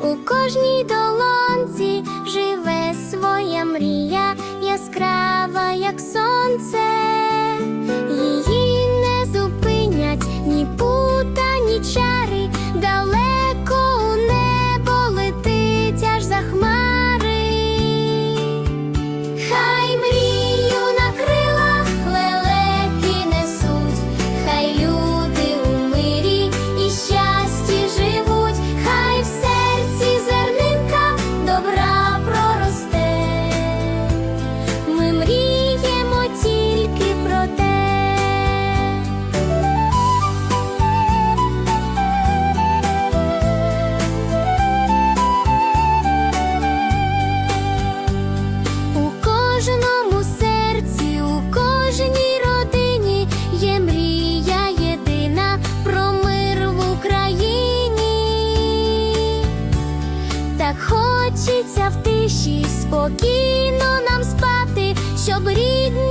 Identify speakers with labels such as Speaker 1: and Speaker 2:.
Speaker 1: кожній долонці живе своя мрія, яскрава, як сонце. Її не зупинять ні пута, ні чари. Так хочеться в тиші спокійно нам спати, щоб рідні